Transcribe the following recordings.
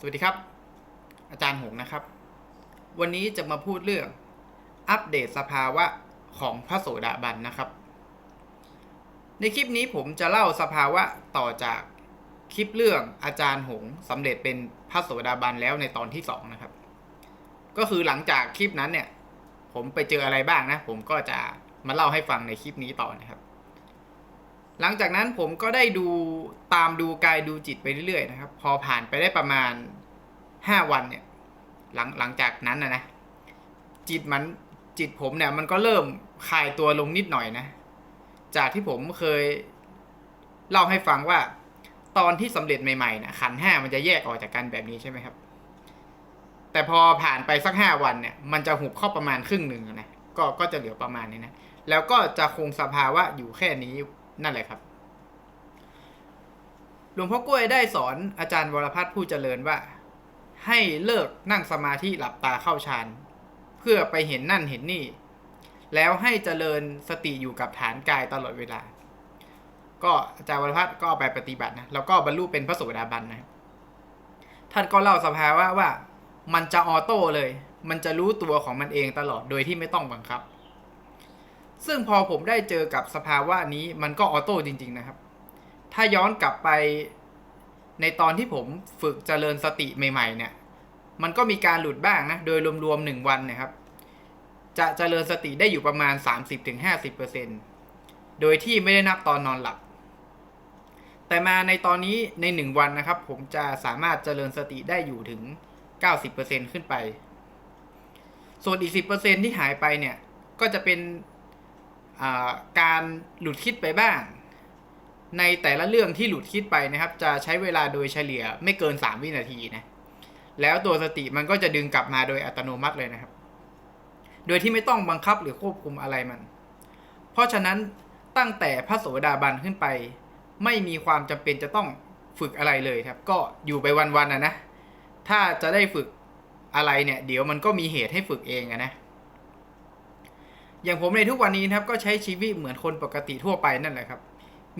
สวัสดีครับ อาจารย์หงนะครับ วันนี้จะมาพูดเรื่องอัปเดตสภาวะของพระโสดาบันนะครับ ในคลิปนี้ผมจะเล่าสภาวะต่อจากคลิปเรื่องอาจารย์หงสำเร็จเป็นพระโสดาบันแล้วในตอนที่สองนะครับ ก็คือหลังจากคลิปนั้นเนี่ย ผมไปเจออะไรบ้างนะ ผมก็จะมาเล่าให้ฟังในคลิปนี้ต่อนะครับ หลังจากนั้นผมก็ได้ดูตามดูกายดูจิตไปเรื่อยๆนะครับ พอผ่านไปได้ประมาณห้าวันเนี่ยหลังหลังจากนั้นนะนะจิตมันจิตผมเนี่ยมันก็เริ่มคลายตัวลงนิดหน่อยนะ จากที่ผมเคยเล่าให้ฟังว่าตอนที่สำเร็จใหม่ๆนะขันห้ามันจะแยกออกจากกันแบบนี้ใช่ไหมครับ แต่พอผ่านไปสักห้าวันเนี่ย มันจะหุบเข้าประมาณครึ่งหนึ่งนะก็ก็จะเหลือประมาณนี้นะแล้วก็จะคงสภาวะอยู่แค่นี้ นั่นแหละครับ หลวงพ่อกล้วยได้สอนอาจารย์วรพัฒน์ผู้เจริญว่า ให้เลิกนั่งสมาธิหลับตาเข้าฌานเพื่อไปเห็นนั่นเห็นนี่ แล้วให้เจริญสติอยู่กับฐานกายตลอดเวลา ก็อาจารย์วรพัฒน์ก็ไปปฏิบัตินะแล้วก็บรรลุเป็นพระโสดาบันนะท่านก็เล่าสภาวะว่ามันจะออโต้เลย มันจะรู้ตัวของมันเองตลอดโดยที่ไม่ต้องบังคับ ซึ่งพอผมได้เจอกับสภาวะนี้มันก็ออโต้จริง ๆนะครับ ถ้าย้อนกลับไปในตอนที่ผมฝึกเจริญสติใหม่ ๆ เนี่ย มันก็มีการหลุดบ้างนะ โดยรวมๆหนึ่งวันนะครับ จะเจริญสติได้อยู่ประมาณ 30-50%โดยที่ไม่ได้นับตอนนอนหลับ แต่มาในตอนนี้ในหนึ่งวันนะครับ ผมจะสามารถเจริญสติได้อยู่ถึง 90%ขึ้นไป ส่วนอีก 10%ที่หายไปเนี่ย ก็จะเป็น การหลุดคิดไปบ้าง ในแต่ละเรื่องที่หลุดคิดไปนะครับ จะใช้เวลาโดยเฉลี่ยไม่เกิน 3 วินาทีนะแล้วตัวสติมันก็จะดึงกลับมาโดยอัตโนมัติเลยนะครับ โดยที่ไม่ต้องบังคับหรือควบคุมอะไรมัน เพราะฉะนั้นตั้งแต่พระโสดาบันขึ้นไป ไม่มีความจำเป็นจะต้องฝึกอะไรเลยครับ ก็อยู่ไปวันๆนะนะ ถ้าจะได้ฝึกอะไรเนี่ย เดี๋ยวมันก็มีเหตุให้ฝึกเองอะนะ อย่างผมในทุกวันนี้นะครับก็ใช้ชีวิตเหมือนคนปกติทั่วไปนั่นแหละครับ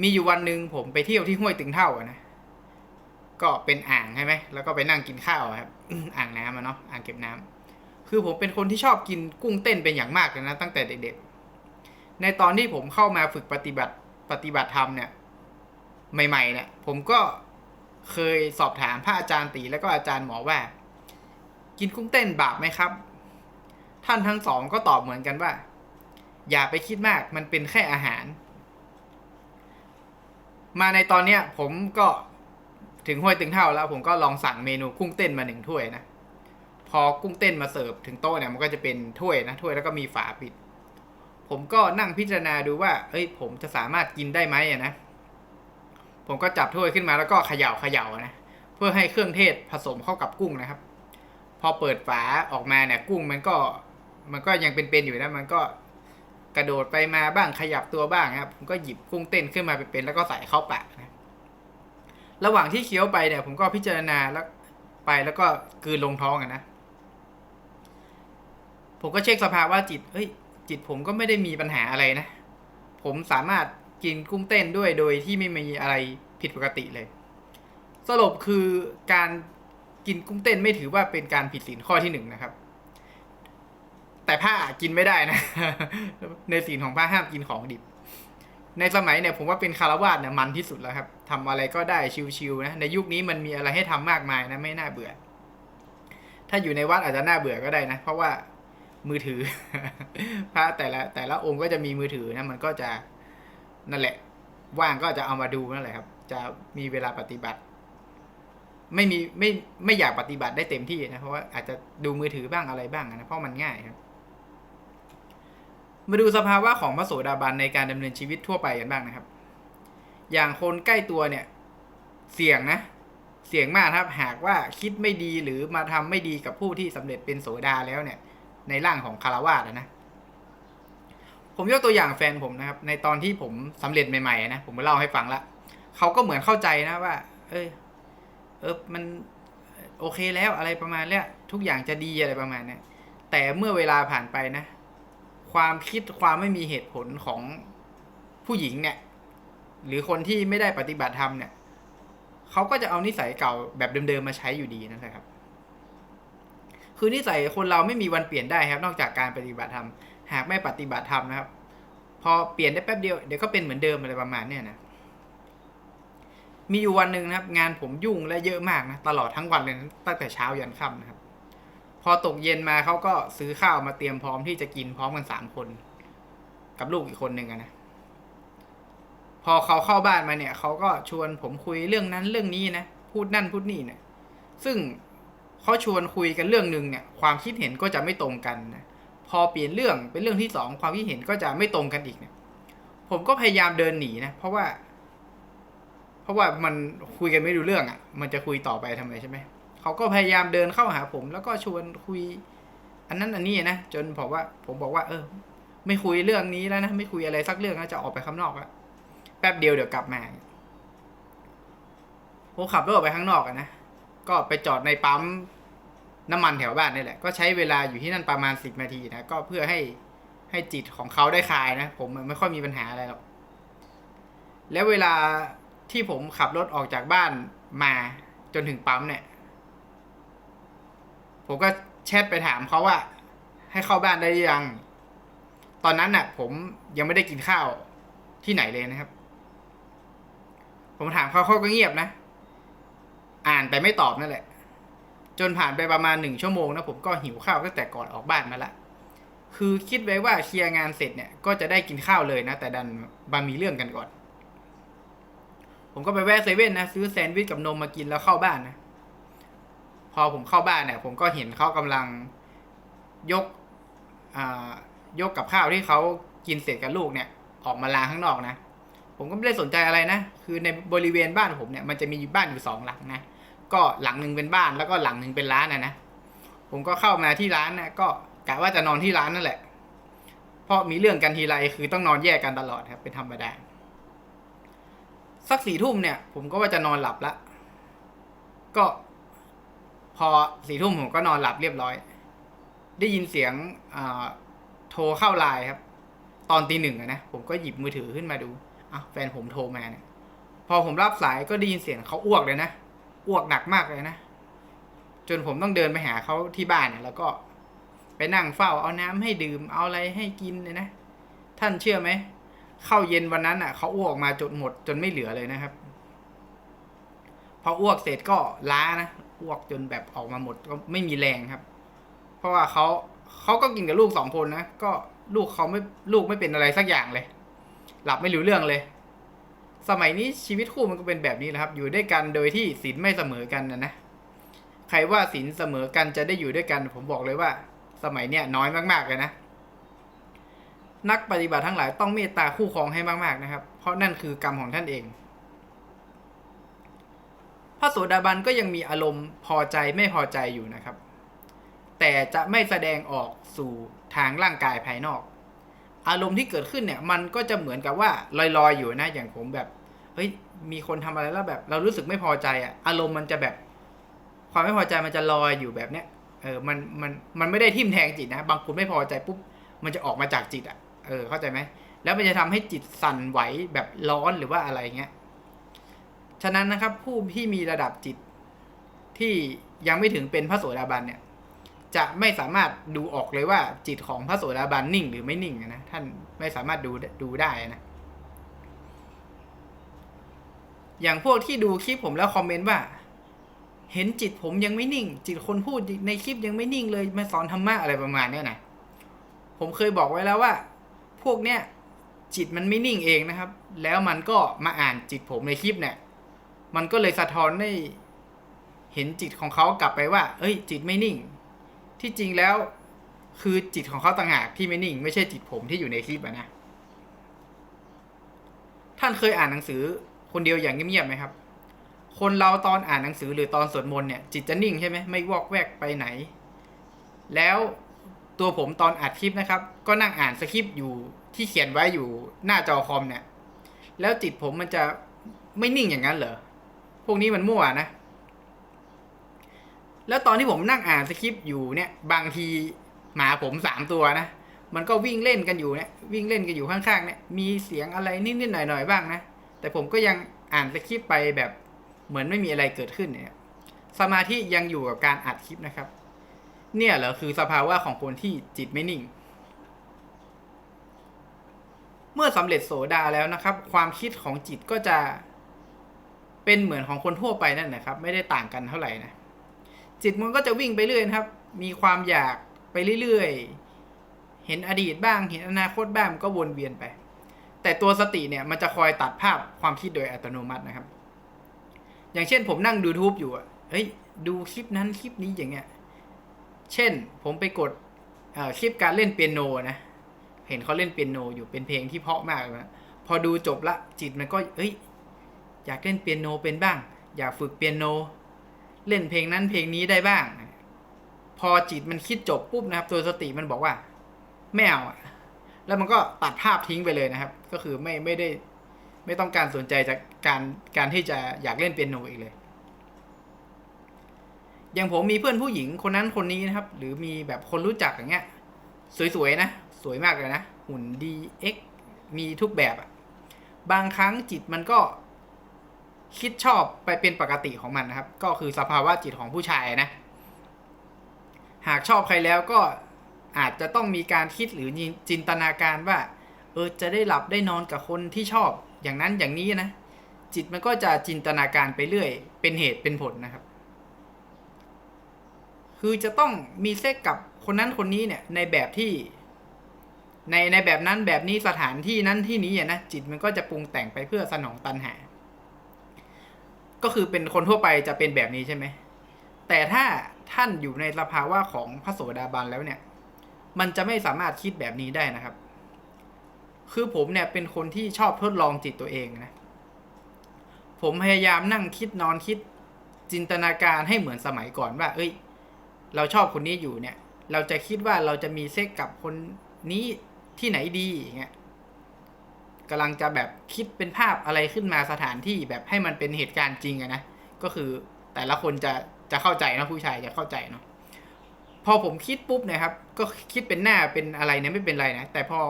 มีอยู่วันหนึ่งผมไปเที่ยวที่ห้วยตึงเท่าอะนะก็เป็นอ่างใช่ไหมแล้วก็ไปนั่งกินข้าวอะครับอ่างน้ำอะเนาะอ่างเก็บน้ำคือผมเป็นคนที่ชอบกินกุ้งเต้นเป็นอย่างมากเลยนะตั้งแต่เด็กๆ ในตอนที่ผมเข้ามาฝึกปฏิบัติปฏิบัติธรรมเนี่ย ใหม่ๆเนี่ยผมก็เคยสอบถามพระอาจารย์ตีแล้วก็อาจารย์หมอว่า กินกุ้งเต้นบาปไหมครับ ท่านทั้งสองก็ตอบเหมือนกันว่า อย่าไปคิดมากมันเป็นแค่อาหาร มาในตอนเนี้ย ผมก็ถึงห้วยตึงเท่าแล้ว ผมก็ลองสั่งเมนูกุ้งเต้นมาหนึ่งถ้วยนะพอกุ้งเต้นมาเสิร์ฟถึงโต๊ะเนี่ยมันก็จะเป็นถ้วยนะถ้วยแล้วก็มีฝาปิด ผมก็นั่งพิจารณาดูว่าเอ้ยผมจะสามารถกินได้ไหมอะนะ ผมก็จับถ้วยขึ้นมาแล้วก็เขย่าเขย่านะเพื่อให้เครื่องเทศผสมเข้ากับกุ้งนะครับ พอเปิดฝาออกมาเนี่ยกุ้งมันก็มันก็ยังเป็นๆอยู่นะมันก็ กระโดดไปมาบ้างขยับตัวบ้างครับ ผมก็หยิบกุ้งเต้นขึ้นมาเป็นๆแล้วก็ใส่เข้าปากนะระหว่างที่เคี้ยวไปเนี่ย ผมก็พิจารณาแล้วไปแล้วก็กืนลงท้องอะนะ ผมก็เช็คสภาวะจิต เฮ้ย จิตผมก็ไม่ได้มีปัญหาอะไรนะ ผมสามารถกินกุ้งเต้นด้วยโดยที่ไม่มีอะไรผิดปกติเลย สรุปคือการกินกุ้งเต้นไม่ถือว่าเป็นการผิดศีลข้อที่หนึ่งนะครับ แต่ผ้ากินไม่ได้นะ ในศีลของผ้าห้ามกินของดิบ ในสมัยเนี่ยผมว่าเป็นคารวาสเนี่ยมันที่สุดแล้วครับทำอะไรก็ได้ชิวๆนะ ในยุคนี้มันมีอะไรให้ทำมากมายนะไม่น่าเบื่อ ถ้าอยู่ในวัดอาจจะน่าเบื่อก็ได้นะ เพราะว่ามือถือ พระแต่ละแต่ละองค์ก็จะมีมือถือนะ มันก็จะนั่นแหละ ว่างก็จะเอามาดูนั่นแหละครับ จะมีเวลาปฏิบัติ ไม่มีไม่ไม่อยากปฏิบัติได้เต็มที่นะ เพราะว่าอาจจะดูมือถือบ้างอะไรบ้างนะเพราะมันง่ายครับ มาดูสภาวะของพระโสดาบันในการดำเนินชีวิตทั่วไปกันบ้างนะครับ อย่างคนใกล้ตัวเนี่ย เสี่ยงนะ เสี่ยงมากครับ หากว่าคิดไม่ดีหรือมาทำไม่ดีกับผู้ที่สำเร็จเป็นโสดาแล้วเนี่ย ในร่างของคารวาสนะ ผมยกตัวอย่างแฟนผมนะครับ ในตอนที่ผมสำเร็จใหม่ๆนะ ผมมาเล่าให้ฟังละเขาก็เหมือนเข้าใจนะว่า เอยเออมันโอเคแล้วอะไรประมาณเนี้ยทุกอย่างจะดีอะไรประมาณเนี้ยแต่เมื่อเวลาผ่านไปนะ ความคิดความไม่มีเหตุผลของผู้หญิงเนี่ย หรือคนที่ไม่ได้ปฏิบัติธรรมเนี่ยเขาก็จะเอานิสัยเก่าแบบเดิมๆมาใช้อยู่ดีนะครับ คือนิสัยคนเราไม่มีวันเปลี่ยนได้ครับ นอกจากการปฏิบัติธรรมหากไม่ปฏิบัติธรรมนะครับ พอเปลี่ยนได้แป๊บเดียวเดี๋ยวก็เป็นเหมือนเดิมอะไรประมาณเนี้ยนะมีอยู่วันหนึ่งนะครับ งานผมยุ่งและเยอะมากนะตลอดทั้งวันเลยนะตั้งแต่เช้ายันค่ำนะครับ พอตกเย็นมาเขาก็ซื้อข้าวมาเตรียมพร้อมที่จะกินพร้อมกันสามคน กับลูกอีกคนหนึ่งนะพอเขาเข้าบ้านมาเนี่ยเขาก็ชวนผมคุยเรื่องนั้นเรื่องนี้นะพูดนั่นพูดนี่เนี่ยซึ่งเขาชวนคุยกันเรื่องหนึ่งเนี่ย ความคิดเห็นก็จะไม่ตรงกันนะพอเปลี่ยนเรื่องเป็นเรื่องที่สองความคิดเห็นก็จะไม่ตรงกันอีกเนี่ย ผมก็พยายามเดินหนีนะเพราะว่า เพราะว่ามันคุยกันไม่รู้เรื่องอะ่ะ มันจะคุยต่อไปทำไมใช่ไหม เขาก็พยายามเดินเข้าหาผม แล้วก็ชวนคุย อันนั้นอันนี้นะจนผมว่า ผมบอกว่า เออ ไม่คุยเรื่องนี้แล้วนะไม่คุยอะไรสักเรื่องนะจะออกไปข้างนอกแล้วแป๊บเดียวเดี๋ยวกลับมาผมขับรถออกไปข้างนอกอะนะก็ไปจอดในปั๊มน้ำมันแถวบ้านนี่แหละ ก็ใช้เวลาอยู่ที่นั่นประมาณสิบนาทีนะ ก็เพื่อให้ให้จิตของเขาได้คลายนะ ผมไม่ค่อยมีปัญหาอะไรหรอก แล้วเวลาที่ผมขับรถออกจากบ้านมาจนถึงปั๊มเนี่ย ผมก็แชทไปถามเขาว่า ให้เข้าบ้านได้ยัง ตอนนั้นน่ะ ผมยังไม่ได้กินข้าวที่ไหนเลยนะครับ ผมถามเขาเขาก็เงียบนะ อ่านแต่ไม่ตอบนั่นแหละ จนผ่านไปประมาณหนึ่งชั่วโมงนะผมก็หิวข้าวตั้งแต่ก่อนออกบ้านมาละคือคิดไว้ว่าเคลียร์งานเสร็จเนี่ย ก็จะได้กินข้าวเลยนะ แต่ดันมามีเรื่องกันก่อน ผมก็ไปแวะเซเว่นนะ ซื้อแซนด์วิชกับนมมากินแล้วเข้าบ้านนะ พอผมเข้าบ้านเนี่ย ผมก็เห็นเขากำลังยกอ่ายกกับข้าวที่เขากินเสร็จกับลูกเนี่ย ออกมาล้างข้างนอกนะ ผมก็ไม่ได้สนใจอะไรนะ คือในบริเวณบ้านผมเนี่ยมันจะมีบ้านอยู่สองหลังนะ ก็หลังหนึ่งเป็นบ้านแล้วก็หลังหนึ่งเป็นร้านนะนะ ผมก็เข้ามาที่ร้านนะก็กะว่าจะนอนที่ร้านนั่นแหละ เพราะมีเรื่องกันทีไรคือต้องนอนแยกกันตลอดครับเป็นธรรมดา สักสี่ทุ่มเนี่ย ผมก็ว่าจะนอนหลับละ ก็ พอสี่ทุ่มผมก็นอนหลับเรียบร้อย ได้ยินเสียงโทรเข้าไลน์ครับ ตอนตีหนึ่งอะนะผมก็หยิบมือถือขึ้นมาดูอะแฟนผมโทรมาเนี่ย พอผมรับสายก็ได้ยินเสียงเขาอ้วกเลยนะอ้วกหนักมากเลยนะจนผมต้องเดินไปหาเขาที่บ้านเนี่ยแล้วก็ไปนั่งเฝ้าเอาน้ำให้ดื่มเอาอะไรให้กินเลยนะท่านเชื่อไหมเข้าเย็นวันนั้นอะเขาอ้วกมาจนหมดจนไม่เหลือเลยนะครับ พออ้วกเสร็จก็ล้านะ อ้วกจนแบบออกมาหมดก็ไม่มีแรงครับ เพราะว่าเขาเขาก็กินกับลูกสองคนนะก็ลูกเขาไม่ลูกไม่เป็นอะไรสักอย่างเลย หลับไม่รู้เรื่องเลย สมัยนี้ชีวิตคู่มันก็เป็นแบบนี้แหละครับ อยู่ด้วยกันโดยที่ศีลไม่เสมอกันนะนะใครว่าศีลเสมอกันจะได้อยู่ด้วยกัน ผมบอกเลยว่า สมัยเนี้ยน้อยมากๆเลยนะนักปฏิบัติทั้งหลายต้องเมตตาคู่ครองให้มากๆนะครับ เพราะนั่นคือกรรมของท่านเอง พระโสดาบันก็ยังมีอารมณ์พอใจไม่พอใจอยู่นะครับ แต่จะไม่แสดงออกสู่ทางร่างกายภายนอก อารมณ์ที่เกิดขึ้นเนี่ย มันก็จะเหมือนกับว่าลอยๆอยู่นะอย่างผมแบบเฮ้ยมีคนทำอะไรแล้วแบบ เรารู้สึกไม่พอใจอะอารมณ์มันจะแบบ ความไม่พอใจมันจะลอยอยู่แบบเนี้ยเออมันมันมันไม่ได้ทิ่มแทงจิตนะ บางคนไม่พอใจปุ๊บมันจะออกมาจากจิตอะเออเข้าใจไหมแล้วมันจะทำให้จิตสั่นไหวแบบร้อนหรือว่าอะไรเงี้ย ฉะนั้นนะครับผู้ที่มีระดับจิตที่ยังไม่ถึงเป็นพระโสดาบันเนี่ยจะไม่สามารถดูออกเลยว่าจิตของพระโสดาบันนิ่งหรือไม่นิ่งนะท่านไม่สามารถดูดูได้นะ อย่างพวกที่ดูคลิปผมแล้วคอมเมนต์ว่า เห็นจิตผมยังไม่นิ่ง จิตคนพูดในคลิปยังไม่นิ่งเลยมาสอนธรรมะอะไรประมาณนี้นะผมเคยบอกไว้แล้วว่า พวกเนี้ยจิตมันไม่นิ่งเองนะครับ แล้วมันก็มาอ่านจิตผมในคลิปเนี่ย มันก็เลยสะท้อนให้เห็นจิตของเขากลับไปว่า เอ้ย จิตไม่นิ่ง ที่จริงแล้ว คือจิตของเขาต่างหากที่ไม่นิ่ง ไม่ใช่จิตผมที่อยู่ในคลิปะนะ ท่านเคยอ่านหนังสือคนเดียวอย่างเงียบๆไหมครับ คนเราตอนอ่านหนังสือหรือตอนสวดมนต์เนี่ย จิตจะนิ่งใช่ไหมไม่วอกแวกไปไหน แล้วตัวผมตอนอัดคลิปนะครับ ก็นั่งอ่านสคริปต์อยู่ที่เขียนไว้อยู่หน้าจอคอมเนี่ย แล้วจิตผมมันจะไม่นิ่งอย่างนั้นเหรอ พวกนี้มันมั่วนะ แล้วตอนที่ผมนั่งอ่านสคริปต์อยู่เนี่ย บางทีหมาผมสามตัวนะ มันก็วิ่งเล่นกันอยู่เนี่ย วิ่งเล่นกันอยู่ข้างๆเนี่ย มีเสียงอะไรนิดๆหน่อยๆบ้างนะ แต่ผมก็ยังอ่านสคริปต์ไปแบบเหมือนไม่มีอะไรเกิดขึ้นเนี่ย สมาธิยังอยู่กับการอัดคลิปนะครับ เนี่ยเหรอคือสภาวะของคนที่จิตไม่นิ่ง เมื่อสำเร็จโสดาแล้วนะครับ ความคิดของจิตก็จะ เป็นเหมือนของคนทั่วไปนั่นนะครับ ไม่ได้ต่างกันเท่าไหร่นะจิตมันก็จะวิ่งไปเรื่อยนะครับ มีความอยากไปเรื่อยๆ เห็นอดีตบ้าง เห็นอนาคตบ้างมันก็วนเวียนไป แต่ตัวสติเนี่ยมันจะคอยตัดภาพความคิดโดยอัตโนมัตินะครับ อย่างเช่นผมนั่งดูทูบอยู่อะเฮ้ย ดูคลิปนั้นคลิปนี้อย่างเงี้ย เช่นผมไปกดคลิปการเล่นเปียโนนะ เห็นเขาเล่นเปียโนอยู่เป็นเพลงที่เพราะมากเลยนะพอดูจบละจิตมันก็เอ้ย อยากเล่นเปียโนเป็นบ้าง อยากฝึกเปียโน เล่นเพลงนั้นเพลงนี้ได้บ้าง พอจิตมันคิดจบปุ๊บนะครับตัวสติมันบอกว่าไม่เอาอะแล้วมันก็ตัดภาพทิ้งไปเลยนะครับ ก็คือไม่ไม่ได้ไม่ต้องการสนใจจากการการที่จะอยากเล่นเปียโนอีกเลย อย่างผมมีเพื่อนผู้หญิงคนนั้นคนนี้นะครับ หรือมีแบบคนรู้จักอย่างเงี้ย สวยๆนะ สวยมากเลยนะ หุ่นดีเอ็กมีทุกแบบอะบางครั้งจิตมันก็ คิดชอบไปเป็นปกติของมันนะครับ ก็คือสภาวะจิตของผู้ชายนะ หากชอบใครแล้วก็อาจจะต้องมีการคิดหรือจินตนาการว่า เออจะได้หลับได้นอนกับคนที่ชอบอย่างนั้นอย่างนี้นะ จิตมันก็จะจินตนาการไปเรื่อย เป็นเหตุเป็นผลนะครับ คือจะต้องมีเซ็กกับคนนั้นคนนี้เนี่ยในแบบที่ ในในแบบนั้นแบบนี้สถานที่นั้นที่นี้อะนะจิตมันก็จะปรุงแต่งไปเพื่อสนองตันหา ก็คือเป็นคนทั่วไปจะเป็นแบบนี้ใช่ไหม แต่ถ้าท่านอยู่ในสภาวะของพระโสดาบันแล้วเนี่ย มันจะไม่สามารถคิดแบบนี้ได้นะครับ คือผมเนี่ยเป็นคนที่ชอบทดลองจิตตัวเองนะ ผมพยายามนั่งคิดนอนคิดจินตนาการให้เหมือนสมัยก่อนว่า เอ้ย เราชอบคนนี้อยู่เนี่ย เราจะคิดว่าเราจะมีเซ็กกับคนนี้ที่ไหนดีอย่างเงี้ย กำลังจะแบบคิดเป็นภาพอะไรขึ้นมาสถานที่แบบให้มันเป็นเหตุการณ์จริงอะนะก็คือแต่ละคนจะจะเข้าใจนะผู้ชายจะเข้าใจเนาะพอผมคิดปุ๊บเนี่ยครับ ก็คิดเป็นหน้าเป็นอะไรเนี่ยไม่เป็นไรนะแต่พอ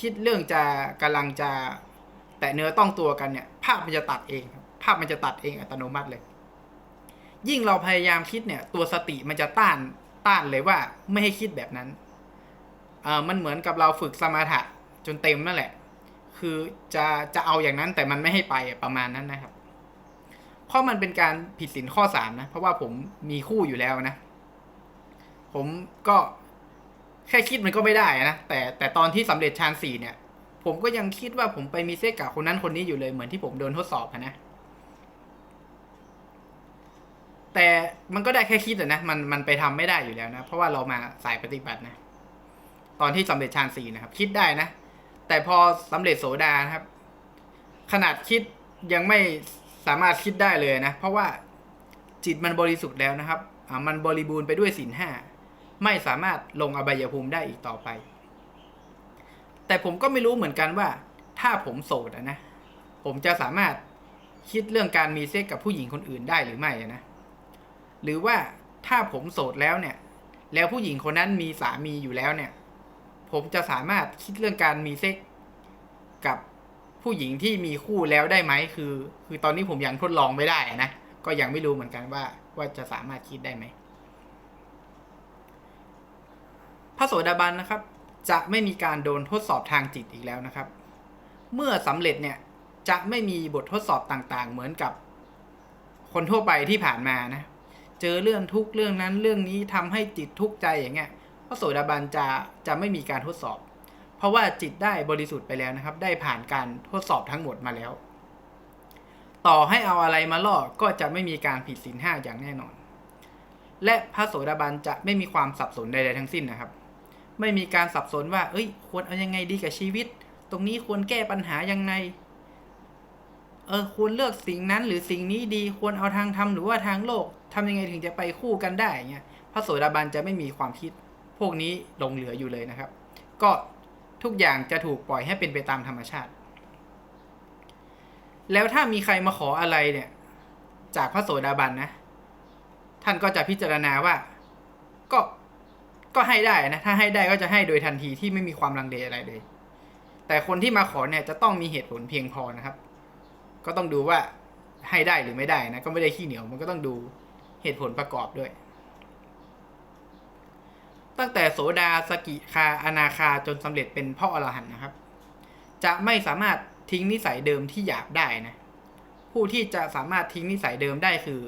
คิดเรื่องจะกำลังจะแตะเนื้อต้องตัวกันเนี่ยภาพมันจะตัดเอง ภาพมันจะตัดเองอัตโนมัติเลย ยิ่งเราพยายามคิดเนี่ย ตัวสติมันจะต้านต้านเลยว่าไม่ให้คิดแบบนั้นเออมันเหมือนกับเราฝึกสมาธิจนเต็มนั่นแหละ คือจะจะเอาอย่างนั้นแต่มันไม่ให้ไปประมาณนั้นนะครับ เพราะมันเป็นการผิดศีลข้อสามนะ เพราะว่าผมมีคู่อยู่แล้วนะ ผมก็แค่คิดมันก็ไม่ได้นะแต่แต่ตอนที่สำเร็จฌานสี่เนี่ย ผมก็ยังคิดว่าผมไปมีเซ็กกับคนนั้นคนนี้อยู่เลยเหมือนที่ผมโดนทดสอบนะแต่มันก็ได้แค่คิดนะมันมันไปทำไม่ได้อยู่แล้วนะ เพราะว่าเรามาสายปฏิบัตินะ ตอนที่สำเร็จฌานสี่นะครับ คิดได้นะ แต่พอสำเร็จโสดานะครับ ขนาดคิดยังไม่สามารถคิดได้เลยนะ เพราะว่าจิตมันบริสุทธิ์แล้วนะครับอ่ามันบริบูรณ์ไปด้วยศีลห้าไม่สามารถลงอบายภูมิได้อีกต่อไป แต่ผมก็ไม่รู้เหมือนกันว่า ถ้าผมโสดนะ ผมจะสามารถคิดเรื่องการมีเซ็กกับผู้หญิงคนอื่นได้หรือไม่นะ หรือว่าถ้าผมโสดแล้วเนี่ย แล้วผู้หญิงคนนั้นมีสามีอยู่แล้วเนี่ย ผมจะสามารถคิดเรื่องการมีเซ็กกับผู้หญิงที่มีคู่แล้วได้ไหมคือ คือตอนนี้ผมยังทดลองไม่ได้นะก็ยังไม่รู้เหมือนกันว่าว่าจะสามารถคิดได้ไหมพระโสดาบันนะครับ จะไม่มีการโดนทดสอบทางจิตอีกแล้วนะครับ เมื่อสำเร็จเนี่ยจะไม่มีบททดสอบต่างๆ เหมือนกับคนทั่วไปที่ผ่านมานะ เจอเรื่องทุกเรื่องนั้นเรื่องนี้ทำให้จิตทุกข์ใจอย่างเงี้ย ระโสดาบันจะจะไม่มีการทดสอบ เพราะว่าจิตได้บริสุทธิ์ไปแล้วนะครับ ได้ผ่านการทดสอบทั้งหมดมาแล้ว ต่อให้เอาอะไรมาล่อก็จะไม่มีการผิดศีลห้าอย่างแน่นอน และพระโสดาบันจะไม่มีความสับสนใดๆทั้งสิ้นนะครับ ไม่มีการสับสนว่า เอ้ย ควรเอายังไงดีกับชีวิต ตรงนี้ควรแก้ปัญหายังไงเออควรเลือกสิ่งนั้นหรือสิ่งนี้ดีควรเอาทางธรรมหรือว่าทางโลกทำยังไงถึงจะไปคู่กันได้เงี้ยพระโสดาบันจะไม่มีความคิด พวกนี้หลงเหลืออยู่เลยนะครับ ก็ทุกอย่างจะถูกปล่อยให้เป็นไปตามธรรมชาติ แล้วถ้ามีใครมาขออะไรเนี่ย จากพระโสดาบันนะ ท่านก็จะพิจารณาว่าก็ก็ให้ได้นะ ถ้าให้ได้ก็จะให้โดยทันทีที่ไม่มีความลังเลอะไรเลย แต่คนที่มาขอเนี่ยจะต้องมีเหตุผลเพียงพอนะครับ ก็ต้องดูว่าให้ได้หรือไม่ได้นะ ก็ไม่ได้ขี้เหนียว มันก็ต้องดูเหตุผลประกอบด้วย ตั้งแต่โสดาสกิคาอนาคาจนสำเร็จเป็นพ่ออรหันต์นะครับ จะไม่สามารถทิ้งนิสัยเดิมที่หยาบได้นะ ผู้ที่จะสามารถทิ้งนิสัยเดิมได้คือ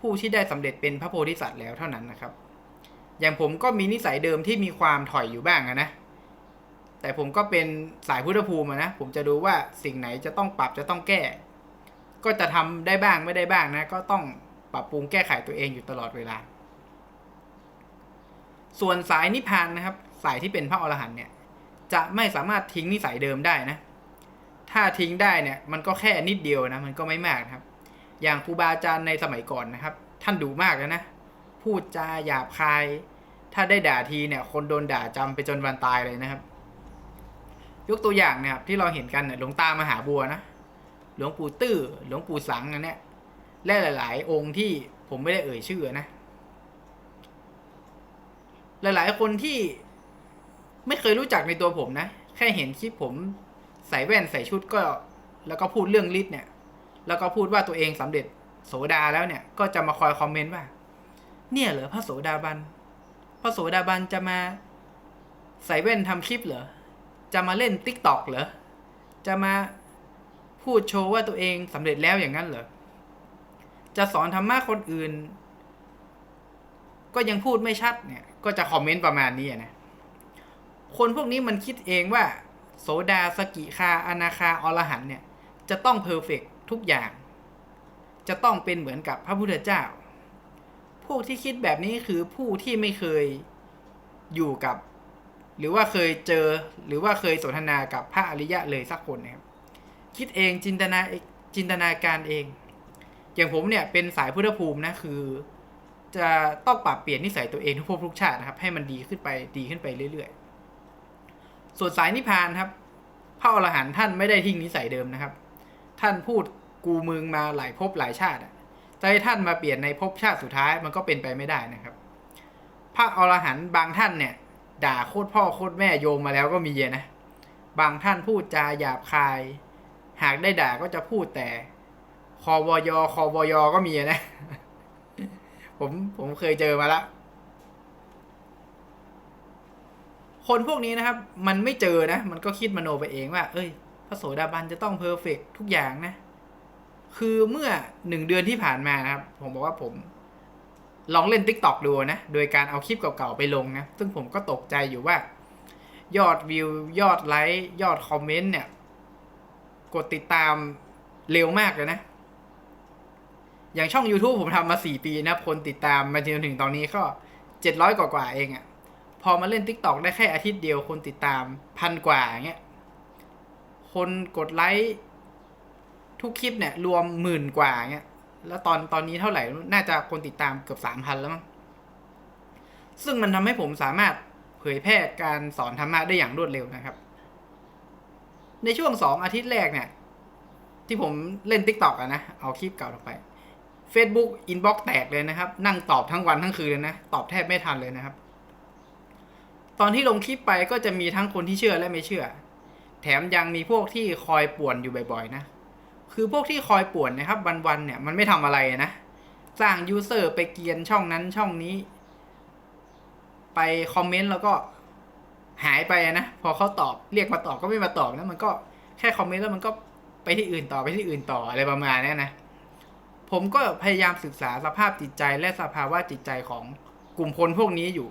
ผู้ที่ได้สำเร็จเป็นพระโพธิสัตว์แล้วเท่านั้นนะครับ อย่างผมก็มีนิสัยเดิมที่มีความถอยอยู่บ้างนะ แต่ผมก็เป็นสายพุทธภูมินะ ผมจะดูว่าสิ่งไหนจะต้องปรับจะต้องแก้ ก็จะทำได้บ้างไม่ได้บ้างนะ ก็ต้องปรับปรุงแก้ไขตัวเองอยู่ตลอดเวลา ส่วนสายนิพพานนะครับ สายที่เป็นพระอรหันต์เนี่ย จะไม่สามารถทิ้งนิสัยเดิมได้นะ ถ้าทิ้งได้เนี่ยมันก็แค่นิดเดียวนะมันก็ไม่มากนะครับ อย่างครูบาอาจารย์ในสมัยก่อนนะครับ ท่านดุมากเลยนะ พูดจาหยาบคาย ถ้าได้ด่าทีเนี่ย คนโดนด่าจำไปจนวันตายเลยนะครับ ยกตัวอย่างเนี่ยครับที่เราเห็นกันเนี่ยหลวงตามหาบัวนะ หลวงปู่ตื้อหลวงปู่สังอันเนี้ยและหลาย ๆ องค์ที่ผมไม่ได้เอ่ยชื่อนะ หลาย ๆ คนที่ไม่เคยรู้จักในตัวผมนะ แค่เห็นคลิปผมใส่แว่นใส่ชุดก็ แล้วก็พูดเรื่องฤทธิ์เนี่ย แล้วก็พูดว่าตัวเองสำเร็จโสดาแล้วเนี่ย ก็จะมาคอยคอมเมนต์ว่า เนี่ยเหรอพระโสดาบัน พระโสดาบันจะมาใส่แว่นทำคลิปเหรอ จะมาเล่นติ๊กตอกเหรอ จะมาพูดโชว์ว่าตัวเองสำเร็จแล้วอย่างนั้นเหรอ จะสอนธรรมะคนอื่น ก็ยังพูดไม่ชัดเนี่ย ก็จะคอมเมนต์ประมาณนี้นะ คนพวกนี้มันคิดเองว่า โสดาสกิคาอนาคาอรหันเนี่ย จะต้องเพอร์เฟกทุกอย่าง จะต้องเป็นเหมือนกับพระพุทธเจ้า พวกที่คิดแบบนี้คือผู้ที่ไม่เคยอยู่กับ หรือว่าเคยเจอหรือว่าเคยสนทนากับพระอริยะเลยสักคนนะครับ คิดเองจินตนาจินตนาการเอง อย่างผมเนี่ยเป็นสายพุทธภูมินะคือ จะต้องปรับเปลี่ยนนิสัยตัวเองทุกภพทุกชาตินะครับ ให้มันดีขึ้นไปดีขึ้นไปเรื่อยๆ ส่วนสายนิพพานครับพระอรหันต์ท่านไม่ได้ทิ้งนิสัยเดิมนะครับ ท่านพูดกูมึงมาหลายภพหลายชาติอะจท่านมาเปลี่ยนในภพชาติสุดท้ายมันก็เป็นไปไม่ได้นะครับ พระอรหันต์บางท่านเนี่ย ด่าโคตรพ่อโคตรแม่โยมมาแล้วก็มีอะนะ บางท่านพูดจาหยาบคาย หากได้ด่าก็จะพูดแต่คอวยอคอวยอก็มีนะ ผมผมเคยเจอมาละคนพวกนี้นะครับ มันไม่เจอนะ มันก็คิดมโนไปเองว่า เอ้ย พระโสดาบันจะต้องเพอร์เฟกทุกอย่างนะ คือเมื่อหนึ่งเดือนที่ผ่านมานะครับ ผมบอกว่าผม ลองเล่น t ิ k t o k ดูนะ โดยการเอาคลิปเก่าๆไปลงนะ ซึ่งผมก็ตกใจอยู่ว่า ยอดวิว ยอดไลค์ ยอดคอมเมนต์เนี่ย กดติดตามเร็วมากเลยนะ อย่างช่อง YouTube ผมทำมาสี่ปีนะคนติดตามมาจนถึงตอนนี้ก็เจ็ดร้อยกว่าเองอะ่ะ พอมาเล่น t ิ k t o k ได้แค่อาทิตย์เดียวคนติดตามพันกว่าอย่างเงี้ย คนกดไลค์ทุกคลิปเนี่ย รวมหมื่นกว่าเงี้ย แล้วตอนตอนนี้เท่าไหร่ น่าจะคนติดตามเกือบสามพันแล้วมั้ง ซึ่งมันทำให้ผมสามารถเผยแพร่การสอนธรรมะได้อย่างรวดเร็วนะครับ ในช่วงสองอาทิตย์แรกเนี่ย ที่ผมเล่น t ิ k t o k อะนะ เอาคลิปเก่าลงไป Facebook inbox แตกเลยนะครับ นั่งตอบทั้งวันทั้งคืนเลยนะ ตอบแทบไม่ทันเลยนะครับ ตอนที่ลงคลิปไปก็จะมีทั้งคนที่เชื่อและไม่เชื่อ แถมยังมีพวกที่คอยป่วนอยู่บ่อยๆนะ คือพวกที่คอยป่วนนะครับ วันๆเนี่ยมันไม่ทำอะไรนะ สร้างยูเซอร์ไปเกียนช่องนั้นช่องนี้ ไปคอมเมนต์แล้วก็หายไปนะ พอเขาตอบเรียกมาตอบก็ไม่มาตอบนะมันก็แค่คอมเมนต์แล้วมันก็ไปที่อื่นต่อไปที่อื่นต่ออะไรประมาณนี้นะ ผมก็พยายามศึกษาสภาพจิตใจและสภาวะจิตใจของกลุ่มคนพวกนี้อยู่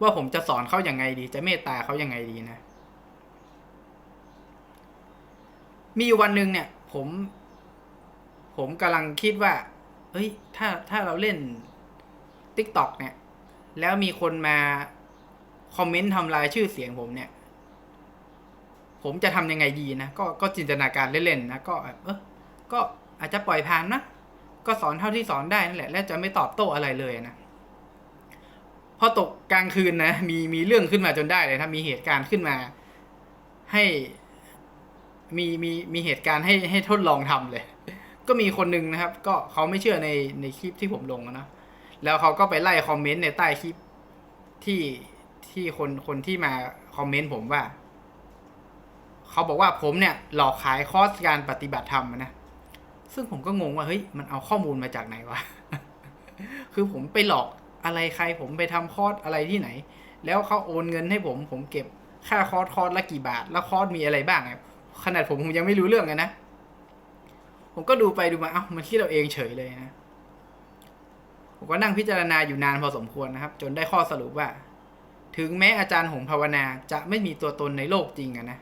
ว่าผมจะสอนเขาอย่างไงดี จะเมตตาเขาอย่างไงดีนะ มีวันหนึ่งเนี่ย ผม ผมกำลังคิดว่า เฮ้ย ถ้าถ้าเราเล่น t ิ k t o k เนี่ย แล้วมีคนมาคอมเมนต์ทำลายชื่อเสียงผมเนี่ย ผมจะทำยังไงดีนะ ก็ก็จินตนาการเล่นๆนะ ก็เออก็ อาจจะปล่อยผ่านนะก็สอนเท่าที่สอนได้นั่นแหละ และจะไม่ตอบโต้อะไรเลยนะพอตกกลางคืนนะมีมีเรื่องขึ้นมาจนได้เลยนะมีเหตุการณ์ขึ้นมา ให้มีมีมีเหตุการณ์ให้ให้ทดลองทำเลย ก็มีคนหนึ่งนะครับ ก็เขาไม่เชื่อในในคลิปที่ผมลงนะแล้วเขาก็ไปไล่คอมเมนต์ในใต้คลิปที่ที่คนคนที่มาคอมเมนต์ผมว่า เขาบอกว่าผมเนี่ย หลอกขายคอร์สการปฏิบัติธรรมนะ ซึ่งผมก็งงว่าเฮ้ยมันเอาข้อมูลมาจากไหนวะ คือผมไปหลอกอะไรใครผมไปทำคอร์สอะไรที่ไหน แล้วเขาโอนเงินให้ผม ผมเก็บค่าคอร์สคอร์สละกี่บาท แล้วคอร์สมีอะไรบ้างขนาดผมผมยังไม่รู้เรื่องเลยนะ ผมก็ดูไปดูมาเอ้ามันคิดเราเองเฉยเลยนะผมก็นั่งพิจารณาอยู่นานพอสมควรนะครับ จนได้ข้อสรุปว่า ถึงแม้อาจารย์หงภาวนาจะไม่มีตัวตนในโลกจริงอะนะ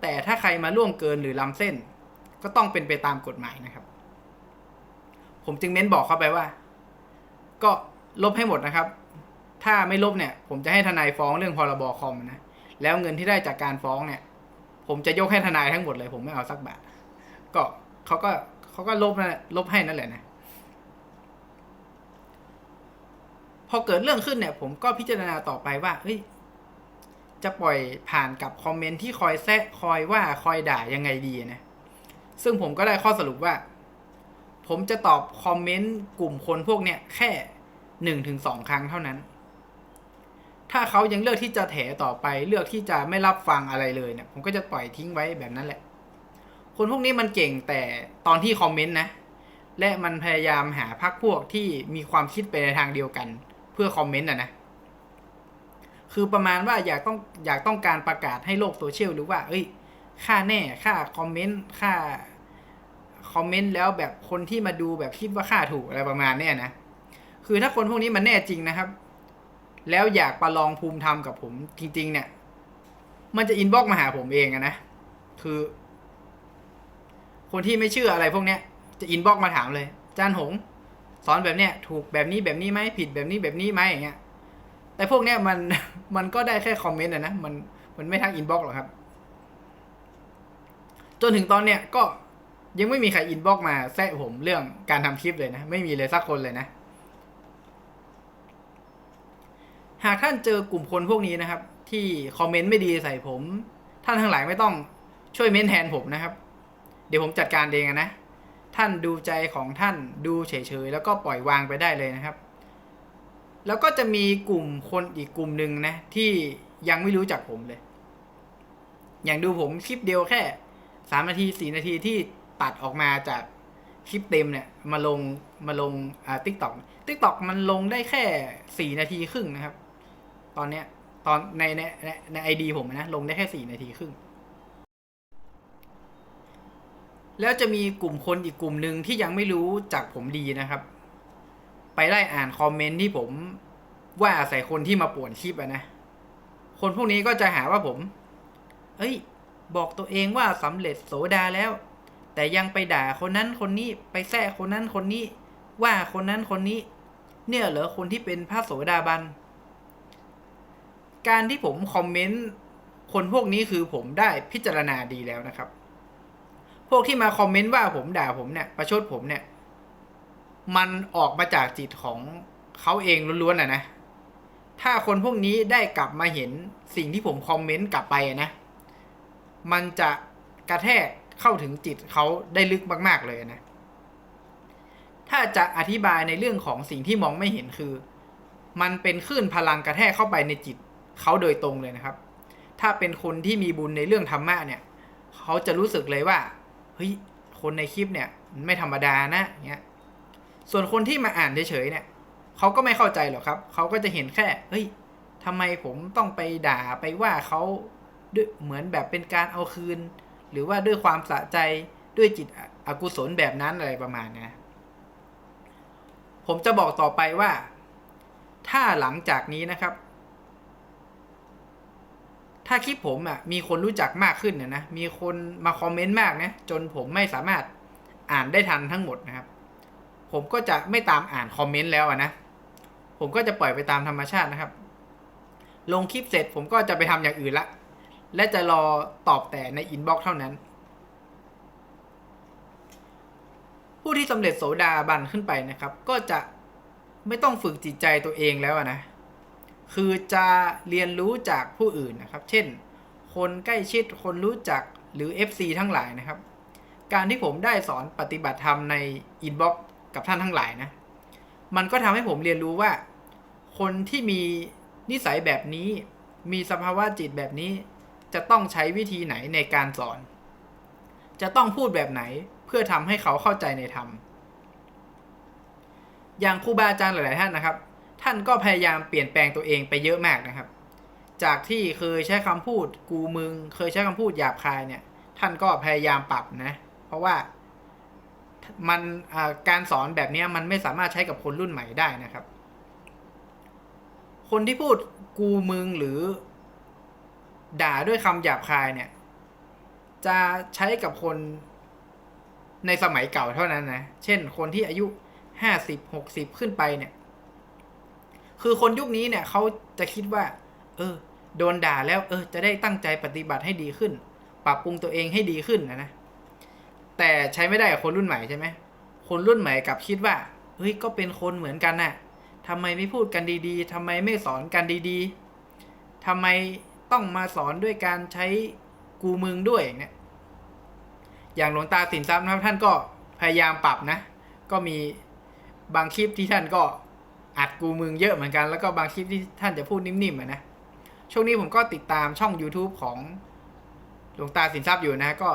แต่ถ้าใครมาล่วงเกินหรือล้ำเส้น ก็ต้องเป็นไปตามกฎหมายนะครับ ผมจึงเม้นบอกเข้าไปว่า ก็ลบให้หมดนะครับ ถ้าไม่ลบเนี่ย ผมจะให้ทนายฟ้องเรื่องพรบคอมนะแล้วเงินที่ได้จากการฟ้องเนี่ย ผมจะยกให้ทนายทั้งหมดเลย ผมไม่เอาสักบาทก็เขาก็เขาก็ลบนะลบให้นั่นแหละนะพอเกิดเรื่องขึ้นเนี่ย ผมก็พิจารณาต่อไปว่าเฮ้ยจะปล่อยผ่านกับคอมเมนต์ที่คอยแซะคอยว่าคอยด่ายังไงดีนะ ซึ่งผมก็ได้ข้อสรุปว่า ผมจะตอบคอมเมนต์กลุ่มคนพวกเนี้ยแค่หนึ่งถึงสองครั้งเท่านั้น ถ้าเขายังเลือกที่จะแถต่อไปเลือกที่จะไม่รับฟังอะไรเลยเนี่ยผมก็จะปล่อยทิ้งไว้แบบนั้นแหละ คนพวกนี้มันเก่งแต่ตอนที่คอมเมนต์นะ และมันพยายามหาพรรคพวกที่มีความคิดไปในทางเดียวกัน เพื่อคอมเมนต์อะนะคือประมาณว่าอยากต้องอยากต้องการประกาศให้โลกโซเชียลรู้ว่า เอ้ย ค่าแน่ค่าคอมเมนต์ค่าคอมเมนต์แล้วแบบคนที่มาดูแบบคิดว่าค่าถูกอะไรประมาณเนี้ยนะคือถ้าคนพวกนี้มันแน่จริงนะครับ แล้วอยากประลองภูมิธรรมกับผมจริง ๆ เนี่ย มันจะอินบ็อกมาหาผมเองอะนะคือ คนที่ไม่เชื่ออะไรพวกเนี้ย จะอินบ็อกมาถามเลยจานหงสอนแบบเนี้ยถูกแบบนี้แบบนี้ไหมผิดแบบนี้แบบนี้ไหมอย่างเงี้ยแต่พวกเนี้ยมันมันก็ได้แค่คอมเมนต์อะนะมันมันไม่ทักอินบ็อกหรอกครับ จนถึงตอนเนี้ยก็ยังไม่มีใครอินบ็อกมาแซะผมเรื่องการทำคลิปเลยนะ ไม่มีเลยสักคนเลยนะ หากท่านเจอกลุ่มคนพวกนี้นะครับ ที่คอมเมนต์ไม่ดีใส่ผม ท่านทั้งหลายไม่ต้องช่วยเม้นแทนผมนะครับ เดี๋ยวผมจัดการเองนะ ท่านดูใจของท่านดูเฉยๆแล้วก็ปล่อยวางไปได้เลยนะครับ แล้วก็จะมีกลุ่มคนอีกกลุ่มหนึ่งนะ ที่ยังไม่รู้จักผมเลย อย่างดูผมคลิปเดียวแค่ สามนาทีสี่นาทีที่ตัดออกมาจากคลิปเต็มเนี่ยมาลงมาลงอ่าทิกตอกทิกตอกมันลงได้แค่สี่นาทีครึ่งนะครับ ตอนเนี้ยตอนในในในในไอดีผมนะลงได้แค่สี่นาทีครึ่ง แล้วจะมีกลุ่มคนอีกกลุ่มหนึ่งที่ยังไม่รู้จักผมดีนะครับ ไปไล่อ่านคอมเมนต์ที่ผมว่าใส่คนที่มาป่วนคลิปอะนะ คนพวกนี้ก็จะหาว่าผม เอ้ย บอกตัวเองว่าสำเร็จโสดาแล้ว แต่ยังไปด่าคนนั้นคนนี้ไปแซะคนนั้นคนนี้ ว่าคนนั้นคนนี้ เนี่ยเหรอคนที่เป็นพระโสดาบัน การที่ผมคอมเมนต์คนพวกนี้คือผมได้พิจารณาดีแล้วนะครับ พวกที่มาคอมเมนต์ว่าผมด่าผมเนี่ย ประชดผมเนี่ย มันออกมาจากจิตของเขาเองล้วนๆอะนะ ถ้าคนพวกนี้ได้กลับมาเห็นสิ่งที่ผมคอมเมนต์กลับไปนะ มันจะกระแทกเข้าถึงจิตเขาได้ลึกมาก ๆ เลยนะ ถ้าจะอธิบายในเรื่องของสิ่งที่มองไม่เห็นคือ มันเป็นคลื่นพลังกระแทกเข้าไปในจิตเขาโดยตรงเลยนะครับ ถ้าเป็นคนที่มีบุญในเรื่องธรรมะเนี่ย เขาจะรู้สึกเลยว่า เฮ้ย คนในคลิปเนี่ยไม่ธรรมดานะเงี้ย ส่วนคนที่มาอ่านเฉยๆเนี่ยเขาก็ไม่เข้าใจหรอกครับ เขาก็จะเห็นแค่ เฮ้ยทำไมผมต้องไปด่าไปว่าเขา ด้วยเหมือนแบบเป็นการเอาคืน หรือว่าด้วยความสะใจด้วยจิตอกุศลแบบนั้นอะไรประมาณนี้ผมจะบอกต่อไปว่า ถ้าหลังจากนี้นะครับ ถ้าคลิปผมอะมีคนรู้จักมากขึ้นนะนะมีคนมาคอมเมนต์มากนะจนผมไม่สามารถอ่านได้ทันทั้งหมดนะครับ ผมก็จะไม่ตามอ่านคอมเมนต์แล้วนะผมก็จะปล่อยไปตามธรรมชาตินะครับ ลงคลิปเสร็จผมก็จะไปทำอย่างอื่นละ และจะรอตอบแต่ในอินบ็อกซ์เท่านั้น ผู้ที่สำเร็จโสดาบันขึ้นไปนะครับ ก็จะไม่ต้องฝึกจิตใจตัวเองแล้วนะ คือจะเรียนรู้จากผู้อื่นนะครับ เช่น คนใกล้ชิดคนรู้จักหรือ FC ทั้งหลายนะครับ การที่ผมได้สอนปฏิบัติธรรมในอินบ็อกซ์กับท่านทั้งหลายนะ มันก็ทำให้ผมเรียนรู้ว่า คนที่มีนิสัยแบบนี้ มีสภาวะจิตแบบนี้ จะต้องใช้วิธีไหนในการสอน จะต้องพูดแบบไหนเพื่อทำให้เขาเข้าใจในธรรม อย่างครูบาอาจารย์หลาย ๆ ท่านนะครับ ท่านก็พยายามเปลี่ยนแปลงตัวเองไปเยอะมากนะครับ จากที่เคยใช้คำพูดกูมึง เคยใช้คำพูดหยาบคายเนี่ย ท่านก็พยายามปรับนะ เพราะว่ามันการสอนแบบนี้มันไม่สามารถใช้กับคนรุ่นใหม่ได้นะครับ คนที่พูดกูมึงหรือ ด่าด้วยคำหยาบคายเนี่ย จะใช้กับคนในสมัยเก่าเท่านั้นนะ เช่น คนที่อายุห้าสิบหกสิบขึ้นไปเนี่ย คือคนยุคนี้เนี่ยเขาจะคิดว่า เออ โดนด่าแล้ว เออ จะได้ตั้งใจปฏิบัติให้ดีขึ้น ปรับปรุงตัวเองให้ดีขึ้นนะนะ แต่ใช้ไม่ได้กับคนรุ่นใหม่ใช่ไหม คนรุ่นใหม่กลับคิดว่า เฮ้ย ก็เป็นคนเหมือนกันน่ะทำไมไม่พูดกันดีๆทำไมไม่สอนกันดีๆทำไม ต้องมาสอนด้วยการใช้กูมึงด้วยเนี่ยอย่างหลวงตาสินทรัพย์นะครับท่านก็พยายามปรับนะ ก็มีบางคลิปที่ท่านก็อัดกูมึงเยอะเหมือนกัน แล้วก็บางคลิปที่ท่านจะพูดนิ่มๆนะช่วงนี้ผมก็ติดตามช่อง YouTube ของหลวงตาสินทรัพย์อยู่นะ ก็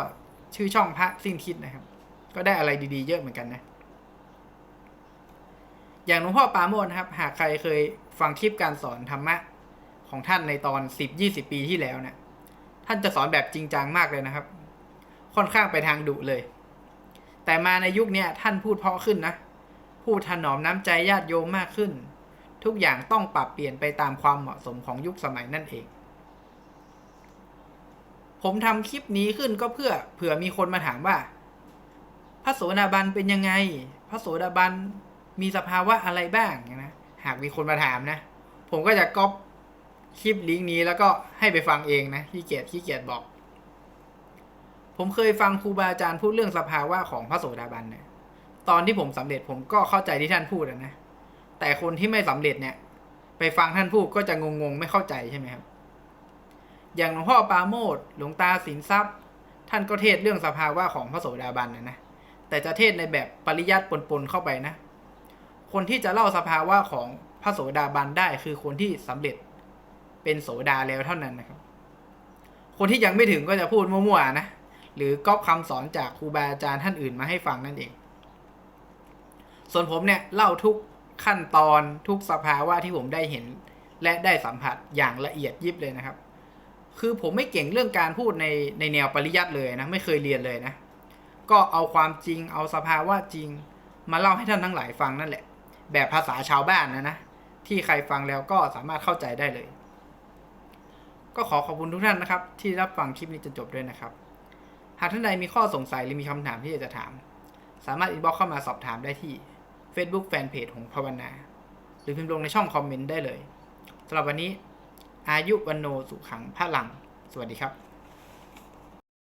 ชื่อช่องพระสิ้นคิดนะครับ ก็ได้อะไรดีๆ เยอะเหมือนกันนะ อย่างหลวงพ่อปาโมทนะครับ หากใครเคยฟังคลิปการสอนธรรมะ ของท่านในตอน 10-20 ปีที่แล้วเนะี่ยท่านจะสอนแบบจริงจังมากเลยนะครับ ค่อนข้างไปทางดุเลย แต่มาในยุคนี้ท่านพูดเพาะขึ้นนะ พูดถนอมน้ำใจญาติโยมมากขึ้น ทุกอย่างต้องปรับเปลี่ยนไปตามความเหมาะสมของยุคสมัยนั่นเอง ผมทำคลิปนี้ขึ้นก็เพื่อเผื่อมีคนมาถามว่า พระโสดาบันเป็นยังไง พระโสดาบันมีสภาวะอะไรบ้างนะ หากมีคนมาถามนะ ผมก็จะก๊อป คลิปลิงก์นี้แล้วก็ให้ไปฟังเองนะขี้เกียจขี้เกียจบอก ผมเคยฟังครูบาอาจารย์พูดเรื่องสภาวะของพระโสดาบันเนี่ยตอนที่ผมสำเร็จผมก็เข้าใจที่ท่านพูดนะแต่คนที่ไม่สำเร็จเนี่ย ไปฟังท่านพูดก็จะงงๆไม่เข้าใจใช่ไหมครับ อย่างหลวงพ่อปาโมทหลวงตาสินทรัพย์ ท่านก็เทศเรื่องสภาวะของพระโสดาบันนะนะแต่จะเทศในแบบปริยัติปนๆเข้าไปนะ คนที่จะเล่าสภาวะของพระโสดาบันได้คือคนที่สำเร็จ เป็นโสดาแล้วเท่านั้นนะครับ คนที่ยังไม่ถึงก็จะพูดมั่วๆนะ หรือก๊อปคำสอนจากครูบาอาจารย์ท่านอื่นมาให้ฟังนั่นเอง ส่วนผมเนี่ยเล่าทุกขั้นตอนทุกสภาวะที่ผมได้เห็น และได้สัมผัสอย่างละเอียดยิบเลยนะครับ คือผมไม่เก่งเรื่องการพูดในในแนวปริยัติเลยนะ ไม่เคยเรียนเลยนะ ก็เอาความจริงเอาสภาวะจริง มาเล่าให้ท่านทั้งหลายฟังนั่นแหละ แบบภาษาชาวบ้านนะนะที่ใครฟังแล้วก็สามารถเข้าใจได้เลย ก็ขอขอบคุณทุกท่านนะครับ ที่รับฟังคลิปนี้จนจบด้วยนะครับ หากท่านใดมีข้อสงสัยหรือมีคำถามที่อยากจะถาม สามารถอินบ็อกเข้ามาสอบถามได้ที่ Facebook Fanpage ของภาวนา หรือพิมพ์ลงในช่องคอมเมนต์ได้เลยสำหรับวันนี้ อายุวันโนสุขังพระลัง สวัสดีครับ